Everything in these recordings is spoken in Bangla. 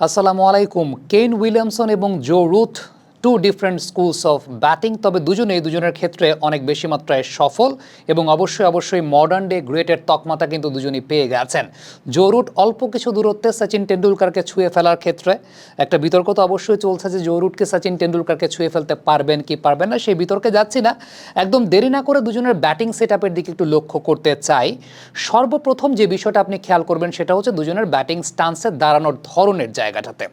আসসালামু আলাইকুম কেন উইলিয়ামসন এবং Joe Root two different schools of batting তবে দুজনেই দুজনের ক্ষেত্রে অনেক বেশি মাত্রায় সফল এবং অবশ্যই অবশ্যই মডার্ন ডে গ্রেটের তকমাতা কিন্তু দুজনই পেয়ে গেছেন। জো রুট অল্প কিছু দূরত্বে সচিন টেন্ডুলকারকে ছুঁয়ে ফেলার ক্ষেত্রে একটা বিতর্ক তো অবশ্যই চলছে যে জো রুটকে সচিন টেন্ডুলকারকে ছুঁয়ে ফেলতে পারবেন কি পারবেন না, সেই বিতর্কে যাচ্ছি না। একদম দেরি না করে দুজনের ব্যাটিং সেট আপের দিকে একটু লক্ষ্য করতে চাই। সর্বপ্রথম যে বিষয়টা আপনি খেয়াল করবেন সেটা হচ্ছে দুজনের ব্যাটিং স্টান্সে দাঁড়ানোর ধরনের জায়গাটাতে।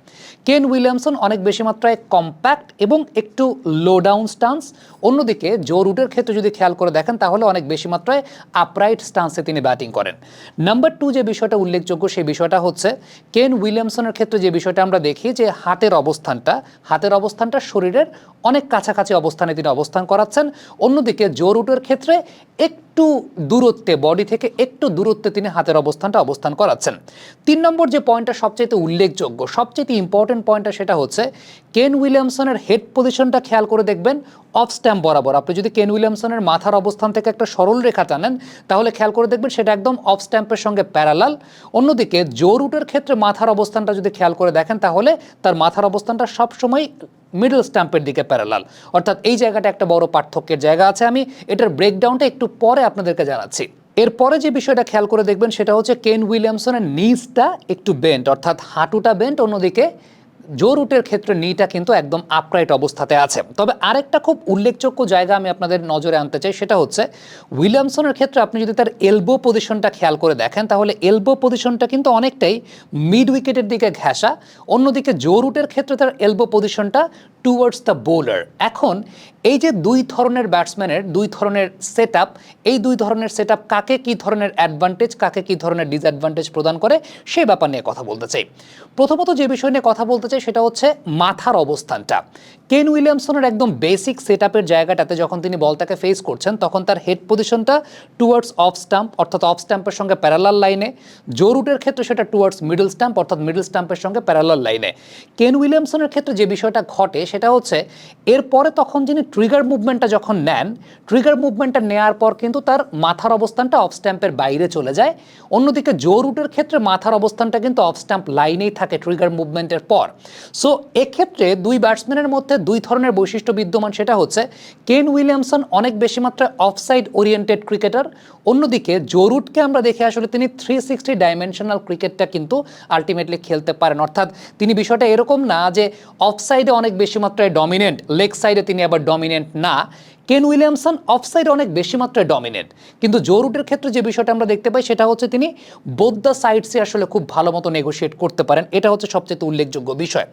কেন উইলিয়ামসন অনেক বেশি মাত্রায় কম্প্যাক্ট এবং একটু লো ডাউন স্টান্স অন্যদিকে জো রুটের ক্ষেত্রে যদি খেয়াল করে দেখেন, তাহলে অনেক বেশি মাত্রায় আপরাইট স্টান্সে তিনি ব্যাটিং করেন। নাম্বার টু যে বিষয়টা উল্লেখযোগ্য, সেই বিষয়টা হচ্ছে কেন উইলিয়ামসনের ক্ষেত্রে যে বিষয়টা আমরা দেখি যে হাতের অবস্থানটা হাতের অবস্থানটা শরীরের অনেক কাছাকাছি অবস্থানে তিনি অবস্থান করাচ্ছেন। অন্যদিকে জো রুটের ক্ষেত্রে একটু দূরত্বে, বডি থেকে একটু দূরত্বে তিনি হাতের অবস্থানটা অবস্থান করাচ্ছেন। তিন নম্বর যে পয়েন্টটা সবচেয়ে উল্লেখযোগ্য সবচেয়ে ইম্পর্টেন্ট পয়েন্টটা সেটা হচ্ছে, কেন উইলিয়ামসনের হেড পজিশনটা খেয়াল করে দেখবেন অফ স্ট্যাম্প বরাবর। আপনি যদি কেন উইলিয়ামসনের মাথার অবস্থান থেকে একটা সরল রেখা টানেন, তাহলে খেয়াল করে দেখবেন সেটা একদম অফ স্ট্যাম্পের সঙ্গে প্যারালাল অন্যদিকে জো রুটের ক্ষেত্রে মাথার অবস্থানটা যদি খেয়াল করে দেখেন, তাহলে তার মাথার অবস্থানটা সবসময় মিডল স্ট্যাম্পের দিকে প্যারালাল অর্থাৎ এই জায়গাটা একটা বড় পার্থক্যের জায়গা আছে। আমি এটার ব্রেকডাউনটা একটু পরে আপনাদেরকে জানাচ্ছি। এরপরে যে বিষয়টা খেয়াল করে দেখবেন, সেটা হচ্ছে কেন উইলিয়ামসনের নিচটা একটু বেন্ট অর্থাৎ হাঁটুটা বেন্ট অন্যদিকে জো রুটের ক্ষেত্রে নিটা কিন্তু একদম আপরাইট অবস্থাতে আছে। তবে আরেকটা খুব উল্লেখযোগ্য জায়গা আমি আপনাদের নজরে আনতে চাই, সেটা হচ্ছে উইলিয়ামসনের ক্ষেত্রে আপনি যদি তার এলবো পজিশনটা খেয়াল করে দেখেন, তাহলে এলবো পজিশনটা কিন্তু অনেকটাই মিড উইকেটের দিকে ঘেঁষা। অন্যদিকে জো রুটের ক্ষেত্রে তার এলবো পজিশনটা টুয়ার্ডস দ্য বোলার এখন এই যে দুই ধরনের ব্যাটসম্যানের দুই ধরনের সেট এই দুই ধরনের সেট কাকে কী ধরনের অ্যাডভান্টেজ কাকে কী ধরনের ডিসঅ্যাডভান্টেজ প্রদান করে সেই ব্যাপার নিয়ে কথা বলতে চাই। প্রথমত যে বিষয় নিয়ে কথা বলতে চাই সেটা হচ্ছে মাথার অবস্থানটা। কেন উইলিয়ামসনের একদম বেসিক সেট আপের জায়গাটাতে যখন তিনি বলটাকে ফেস করছেন, তখন তার হেড পজিশনটা টুয়ার্ডস অফ স্টাম্প অর্থাৎ অফ স্টাম্পের সঙ্গে প্যারালাল লাইনে জো রুটের ক্ষেত্রে সেটা টুয়ার্ডস মিডল স্টাম্প অর্থাৎ মিডল স্টাম্পের সঙ্গে প্যারালাল লাইনে কেন উইলিয়ামসনের ক্ষেত্রে যে বিষয়টা ঘটে, সেটা হচ্ছে এরপরে তখন যিনি ট্রিগার মুভমেন্টটা যখন নেন ট্রিগার মুভমেন্টটা নেওয়ার পর কিন্তু তার মাথার অবস্থানটা অফ স্ট্যাম্পের বাইরে চলে যায়। অন্যদিকে জো রুটের ক্ষেত্রে মাথার অবস্থানটা কিন্তু অফ স্ট্যাম্প লাইনেই থাকে ট্রিগার মুভমেন্টের পর। সো এক্ষেত্রে দুই ব্যাটসম্যানের মধ্যে দুই ধরনের বৈশিষ্ট্য বিদ্যমান সেটা হচ্ছে কেন উইলিয়ামসন অনেক বেশি মাত্রায় অফসাইড ওরিয়েন্টেড ক্রিকেটার অন্যদিকে জরুটকে আমরা দেখে আসলে তিনি থ্রি সিক্সটি ডাইমেনশনাল ক্রিকেটটা কিন্তু আলটিমেটলি খেলতে পারেন। অর্থাৎ তিনি বিষয়টা এরকম না যে অফসাইডে অনেক বেশি মাত্রায় ডমিনেন্ট লেগ সাইডে তিনি আবার ডমিনেন্ট না। কেন উইলিয়ামসন অফসাইড অনেক বেশি মাত্রায় ডমিনেট কিন্তু জো রুটের ক্ষেত্রে যে বিষয়টা আমরা দেখতে পাই, সেটা হচ্ছে তিনি বোদ্দা সাইডসে আসলে খুব ভালো মতো নেগোশিয়েট করতে পারেন। এটা হচ্ছে সবচেয়ে উল্লেখযোগ্য বিষয়।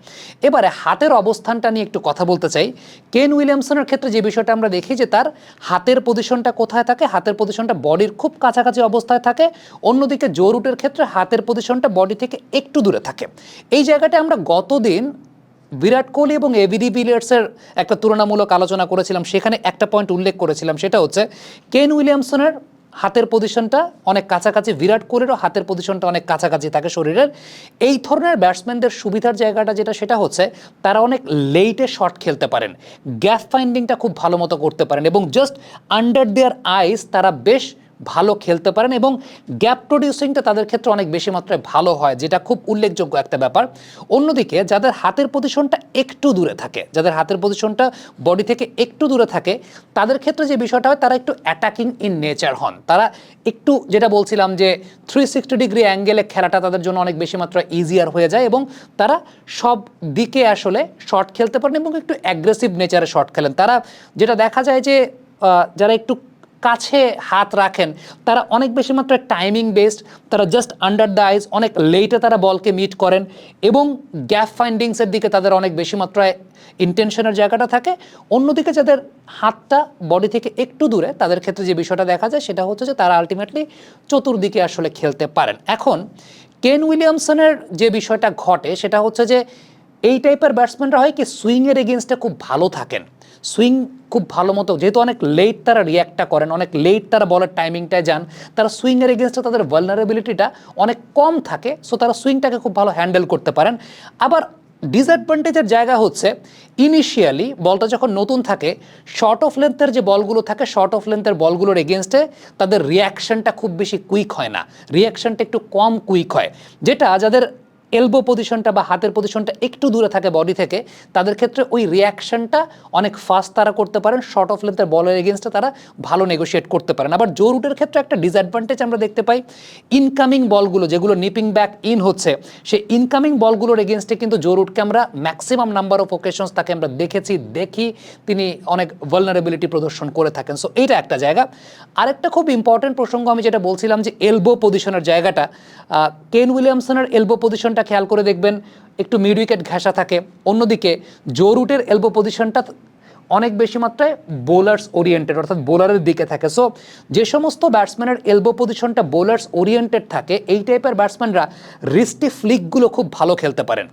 এবারে হাতের অবস্থানটা নিয়ে একটু কথা বলতে চাই। কেন উইলিয়ামসনের ক্ষেত্রে যে বিষয়টা আমরা দেখি যে তার হাতের পজিশনটা কোথায় থাকে? হাতের পজিশনটা বডির খুব কাছাকাছি অবস্থায় থাকে। অন্যদিকে জো রুটের ক্ষেত্রে হাতের পজিশনটা বডি থেকে একটু দূরে থাকে। এই জায়গাটা আমরা গতদিন বিরাট কোহলি এবং এবিডি বিলিয়ার্সের একটা তুলনামূলক আলোচনা করেছিলাম, সেখানে একটা পয়েন্ট উল্লেখ করেছিলাম, সেটা হচ্ছে কেন উইলিয়ামসনের হাতের পজিশনটা অনেক কাছাকাছি, বিরাট কোহলিরও হাতের পজিশনটা অনেক কাছাকাছি থাকে শরীরের। এই ধরনের ব্যাটসম্যানদের সুবিধার জায়গাটা যেটা, সেটা হচ্ছে তারা অনেক লেইটে শট খেলতে পারেন। গ্যাপ ফাইন্ডিংটা খুব ভালো মতো করতে পারেন এবং জাস্ট আন্ডার দেয়ার আইস তারা বেশ ভালো খেলতে পারেন এবং গ্যাপ প্রডিউসিংটা তাদের ক্ষেত্রে অনেক বেশি মাত্রায় ভালো হয়, যেটা খুব উল্লেখযোগ্য একটা ব্যাপার। অন্যদিকে যাদের হাতের পজিশনটা একটু দূরে থাকে, যাদের হাতের পজিশনটা বডি থেকে একটু দূরে থাকে, তাদের ক্ষেত্রে যে বিষয়টা হয়, তারা একটু অ্যাটাকিং ইন নেচার হন। তারা একটু যেটা বলছিলাম যে থ্রি সিক্সটি ডিগ্রি অ্যাঙ্গেলে খেলাটা তাদের জন্য অনেক বেশি মাত্রায় ইজিয়ার হয়ে যায় এবং তারা সব দিকে আসলে শট খেলতে পারেন এবং একটু অ্যাগ্রেসিভ নেচারে শট খেলেন। তারা যেটা দেখা যায় যে যারা একটু কাছে হাত রাখেন, তারা অনেক বেশি মাত্রায় টাইমিং বেসড তারা জাস্ট আন্ডার দ্য আইজ অনেক লেটে তারা বলকে মিট করেন এবং গ্যাপ ফাইন্ডিংসের দিকে তাদের অনেক বেশি মাত্রায় ইন্টেনশনের জায়গাটা থাকে। অন্যদিকে যাদের হাতটা বডি থেকে একটু দূরে, তাদের ক্ষেত্রে যে বিষয়টা দেখা যায় সেটা হচ্ছে যে তারা আলটিমেটলি চতুর্দিকে আসলে খেলতে পারেন। এখন কেন উইলিয়ামসনের যে বিষয়টা ঘটে, সেটা হচ্ছে যে এই টাইপের ব্যাটসম্যানরা হয় কি সুইংয়ের এগেনস্টে খুব ভালো থাকেন। সুইং খুব ভালো মতো, যেহেতু অনেক লেট তারা রিয়াক্টটা করেন, অনেক লেট তারা বলের টাইমিংটায় যান, তারা সুইংয়ের এগেনস্টে তাদের ভালনারেবিলিটিটা অনেক কম থাকে সো তারা সুইংটাকে খুব ভালো হ্যান্ডেল করতে পারেন। আবার ডিসঅ্যাডভান্টেজের জায়গা হচ্ছে ইনিশিয়ালি বলটা যখন নতুন থাকে শর্ট অফ লেন্থের যে বলগুলো থাকে শর্ট অফ লেন্থের বলগুলোর এগেনস্টে তাদের রিয়াকশনটা খুব বেশি কুইক হয় না। রিয়াকশনটা একটু কম কুইক হয়, যেটা যাদের এলবো পজিশনটা বা হাতের পজিশনটা একটু দূরে থাকে বডি থেকে, তাদের ক্ষেত্রে ওই রিয়াকশনটা অনেক ফাস্ট তারা করতে পারেন শর্ট অফ লেন্থের বলের এগেনস্টে তারা ভালো নেগোশিয়েট করতে পারেন। আবার জো রুটের ক্ষেত্রে একটা ডিসঅ্যাডভান্টেজ আমরা দেখতে পাই ইনকামিং বলগুলো যেগুলো নিপিং ব্যাক ইন হচ্ছে, সেই ইনকামিং বলগুলোর এগেনস্টে কিন্তু জো রুটকে আমরা ম্যাক্সিমাম নাম্বার অফ ওকেশনস তাকে আমরা দেখেছি, দেখি তিনি অনেক ভালনারেবিলিটি প্রদর্শন করে থাকেন। সো এইটা একটা জায়গা। আরেকটা খুব ইম্পর্টেন্ট প্রসঙ্গ আমি যেটা বলছিলাম যে এলবো পজিশনের জায়গাটা কেন উইলিয়ামসনের এলবো পজিশনটা খেয়াল করে দেখবেন একটু মিড উইকেট ঘেঁষা থাকে। অন্যদিকে জো রুটের এলবো পজিশনটা অনেক বেশি মাত্রায় বোলার্স ওরিয়েন্টেড অর্থাৎ বোলারের দিকে থাকে। সো যে সমস্ত ব্যাটসম্যানের এলবো পজিশনটা বোলার্স ওরিয়েন্টেড থাকে, এই টাইপের ব্যাটসম্যানরা রিস্টি ফ্লিকগুলো খুব ভালো খেলতে পারেন।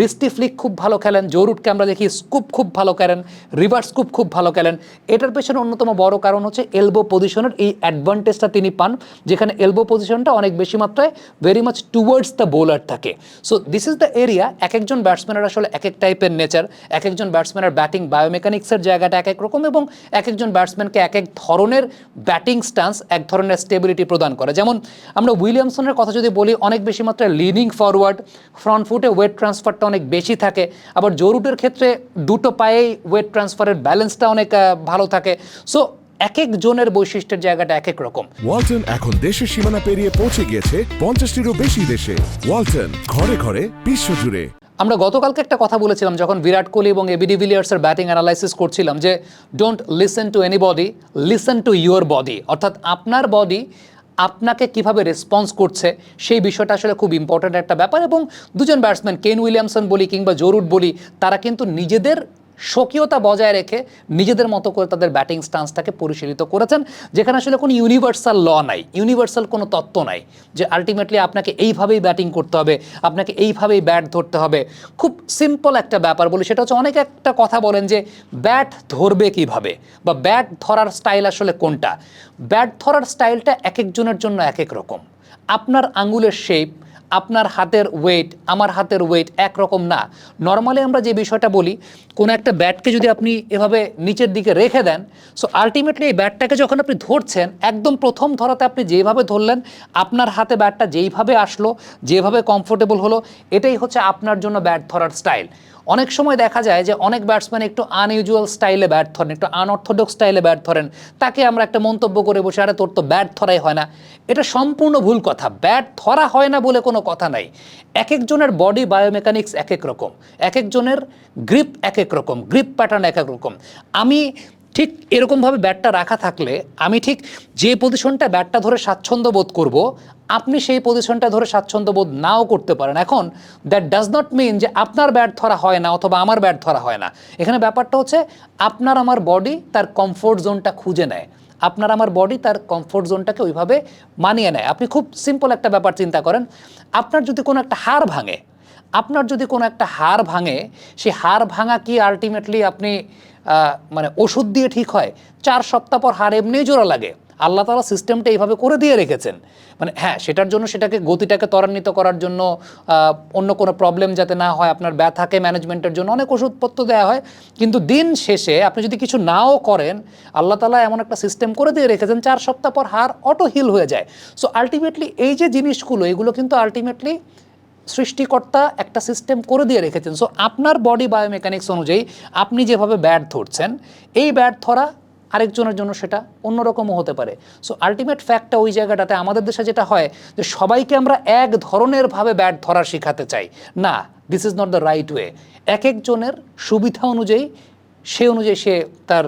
রিস্টি ফ্লিক খুব ভালো খেলেন জোরুটকে আমরা দেখি স্কুপ খুব ভালো খেলেন রিভার্স স্কুপ খুব ভালো খেলেন। এটার পেছনে অন্যতম বড় কারণ হচ্ছে এলবো পজিশনের এই অ্যাডভান্টেজটা তিনি পান, যেখানে এলবো পজিশনটা অনেক বেশি মাত্রায় very much towards the bowler থাকে। So this is the area এক একজন ব্যাটসম্যানের আসলে এক এক টাইপের নেচার এক একজন ব্যাটসম্যানের ব্যাটিং বায়োমেকানিক্সের জায়গাটা এক এক রকম এবং এক একজন ব্যাটসম্যানকে এক এক ধরনের ব্যাটিং স্টান্স এক ধরনের স্টেবিলিটি প্রদান করে। যেমন আমরা উইলিয়ামসনের কথা যদি বলি, অনেক বেশি মাত্রায় লিনিং ফরওয়ার্ড ফ্রন্ট ফুটে ওয়েট ট্রান্সফারটা অনেক বেশি থাকে। আবার জোরুটের ক্ষেত্রে দুটো পায়েই ওয়েট ট্রান্সফারের ব্যালেন্সটা অনেক ভালো থাকে। সো এক এক জনের বৈশিষ্ট্যের জায়গাটা এক এক রকম। ওয়ালটন এখন দেশের সীমানা পেরিয়ে পৌঁছে গিয়েছে পঞ্চাশটিরও বেশি দেশে। ওয়ালটন ঘরে ঘরে বিশ্বজুড়ে। আমরা গতকালকে একটা কথা বলেছিলাম, যখন বিরাট কোহলি এবং এবিডি ভিলিয়ার্সের ব্যাটিং অ্যানালাইসিস করছিলাম যে don't listen to anybody listen to your body অর্থাৎ আপনার বডি আপনাকে কীভাবে রেসপন্স করছে, সেই বিষয়টা আসলে খুব ইম্পর্ট্যান্ট একটা ব্যাপার এবং দুজন ব্যাটসম্যান কেন উইলিয়ামসন বলি কিংবা জরুর বলি, তারা কিন্তু নিজেদের স্বকীয়তা বজায় রেখে নিজেদের মতো করে তাদের ব্যাটিং স্টান্সটাকে পরিশীলিত করেছেন, যেখানে আসলে কোনো ইউনিভার্সাল ল নাই ইউনিভার্সাল কোনো তত্ত্ব নাই যে আলটিমেটলি আপনাকে এইভাবেই ব্যাটিং করতে হবে, আপনাকে এইভাবেই ব্যাট ধরতে হবে। খুব সিম্পল একটা ব্যাপার বলি, সেটা হচ্ছে অনেক একটা কথা বলেন যে ব্যাট ধরবে কীভাবে বা ব্যাট ধরার স্টাইল আসলে কোনটা? ব্যাট ধরার স্টাইলটা এক একজনের জন্য এক এক রকম। আপনার আঙুলের শেপ আপনার হাতের ওয়েট আমার হাতের ওয়েট একরকম না। নর্মালি আমরা যে বিষয়টা বলি, কোনো একটা ব্যাটকে যদি আপনি এভাবে নিচের দিকে রেখে দেন সো আলটিমেটলি এই ব্যাটটাকে যখন আপনি ধরছেন, একদম প্রথম ধরাতে আপনি যেভাবে ধরলেন, আপনার হাতে ব্যাটটা যেইভাবে আসলো, যেভাবে কমফোর্টেবল হলো, এটাই হচ্ছে আপনার জন্য ব্যাট ধরার স্টাইল অনেক সময় দেখা যায় যে অনেক ব্যাটসম্যান একটু আনইউজুয়াল স্টাইলে ব্যাট ধরেন, একটু আনঅর্থোডক্স স্টাইলে ব্যাট ধরেন, তাকে আমরা একটা মন্তব্য করে বসে, আরে তোর তো ব্যাট ধরাই হয় না। এটা সম্পূর্ণ ভুল কথা। ব্যাট ধরা হয় না বলে কোনো কথা নাই। এক একজনের বডি বায়োমেকানিক্স এক এক রকম। এক একজনের গ্রিপ এক এক রকম। গ্রিপ প্যাটার্ন এক এক রকম। আমি ঠিক এরকমভাবে ব্যাটটা রাখা থাকলে আমি ঠিক যে পজিশনটা ব্যাটটা ধরে স্বাচ্ছন্দ্য বোধ করব, আপনি সেই পজিশনটা ধরে স্বাচ্ছন্দ্য বোধ নাও করতে পারেন। এখন দ্যাট ডাজ নট মিন যে আপনার ব্যাট ধরা হয় না অথবা আমার ব্যাট ধরা হয় না। এখানে ব্যাপারটা হচ্ছে, আপনার আমার বডি তার কমফোর্ট জোনটা খুঁজে নেয়। আপনার আমার বডি তার কমফোর্ট জোনটাকে ওইভাবে মানিয়ে নেয়। আপনি খুব সিম্পল একটা ব্যাপার চিন্তা করেন, আপনার যদি কোনো একটা হাড় ভাঙে আপনার যদি কোনো একটা হার ভাঙে সেই হার ভাঙা কি আলটিমেটলি আপনি মানে ওষুধ দিয়ে ঠিক হয়? চার সপ্তাহ পর হার এমনিই জোড়া লাগে। আল্লাহ তালা সিস্টেমটা এইভাবে করে দিয়ে রেখেছেন। মানে হ্যাঁ সেটার জন্য সেটাকে গতিটাকে ত্বরান্বিত করার জন্য অন্য কোনো প্রবলেম যাতে না হয়, আপনার ব্যথাকে ম্যানেজমেন্টের জন্য অনেক ওষুধপত্র দেওয়া হয়। কিন্তু দিন শেষে আপনি যদি কিছু নাও করেন, আল্লাহ তালা এমন একটা সিস্টেম করে দিয়ে রেখেছেন, চার সপ্তাহ পর হার অটো হিল হয়ে যায়। সো আলটিমেটলি এই যে জিনিসগুলো, এগুলো কিন্তু আলটিমেটলি সৃষ্টিকর্তা একটা সিস্টেম করে দিয়ে রেখেছেন। সো আপনার বডি বায়োমেকানিক্স অনুযায়ী আপনি যেভাবে ব্যাট ধরছেন, এই ব্যাট ধরা আরেকজনের জন্য সেটা অন্যরকমও হতে পারে। সো আলটিমেট ফ্যাক্টটা ওই জায়গাটাতে আমাদের দেশে যেটা হয় যে সবাইকে আমরা এক ধরনের ভাবে ব্যাট ধরা শেখাতে চাই। না this is not the right way এক একজনের সুবিধা অনুযায়ী, সে অনুযায়ী সে তার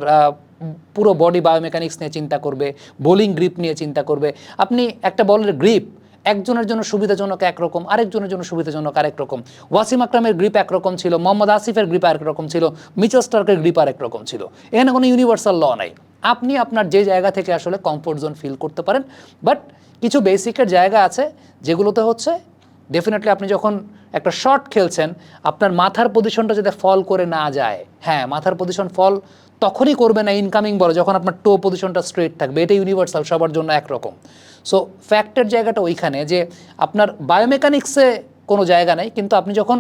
পুরো বডি বায়োমেকানিক্স নিয়ে চিন্তা করবে বোলিং গ্রিপ নিয়ে চিন্তা করবে। আপনি একটা বলের গ্রিপ একজনের জন্য সুবিধাজনক একরকম, আরেকজনের জন্য সুবিধাজনক আরেক রকম ওয়াসিম আকরামের গ্রিপ একরকম ছিল, মোহাম্মদ আসিফের গ্রিপ আরেক রকম ছিল মিচেল স্টার্কের গ্রিপ আরেক রকম ছিল। এখানে কোনো ইউনিভার্সাল ল নাই। আপনি আপনার যে জায়গা থেকে আসলে কমফোর্ট জোন ফিল করতে পারেন বাট কিছু বেসিকের জায়গা আছে, যেগুলোতে হচ্ছে ডেফিনেটলি আপনি যখন একটা শট খেলছেন, আপনার মাথার পজিশনটা যাতে ফল করে না যায় হ্যাঁ মাথার পজিশন ফল তখনই করবে না ইনকামিং বল যখন আপনার টো পজিশনটা স্ট্রেট থাকবে। এটা ইউনিভার্সাল সবার জন্য একরকম। সো ফ্যাক্টের জায়গাটা ওইখানে যে আপনার বায়োমেকানিক্সে কোনো জায়গা নেই, কিন্তু আপনি যখন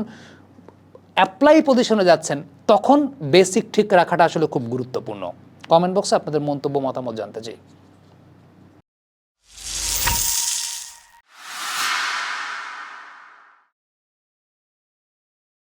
অ্যাপ্লাই পজিশনে যাচ্ছেন, তখন বেসিক ঠিক রাখাটা আসলে খুব গুরুত্বপূর্ণ। কমেন্ট বক্সে আপনাদের মন্তব্য, মতামত জানতে চাই।